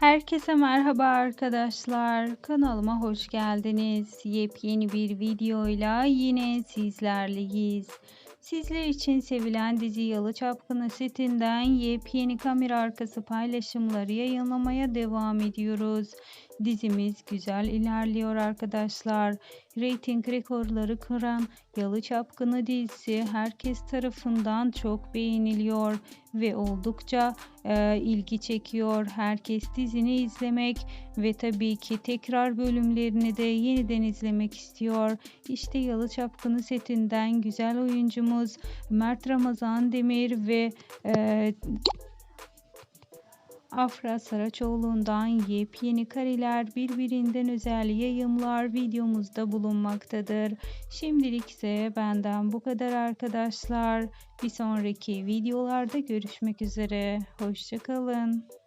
Herkese merhaba arkadaşlar. Kanalıma hoş geldiniz. Yepyeni bir videoyla yine sizlerleyiz. Sizler için sevilen dizi Yalı Çapkını setinden yepyeni kamera arkası paylaşımları yayınlamaya devam ediyoruz. Dizimiz güzel ilerliyor arkadaşlar. Rating rekorları kıran Yalı Çapkını dizisi herkes tarafından çok beğeniliyor ve oldukça e, ilgi çekiyor. Herkes dizini izlemek ve tabii ki tekrar bölümlerini de yeniden izlemek istiyor. İşte Yalı Çapkını setinden güzel oyuncumuz Mert Ramazan Demir ve e, Afra Saraçoğlu'ndan yepyeni kareler birbirinden özel yayımlar videomuzda bulunmaktadır. Şimdilik ise benden bu kadar arkadaşlar. Bir sonraki videolarda görüşmek üzere. Hoşçakalın.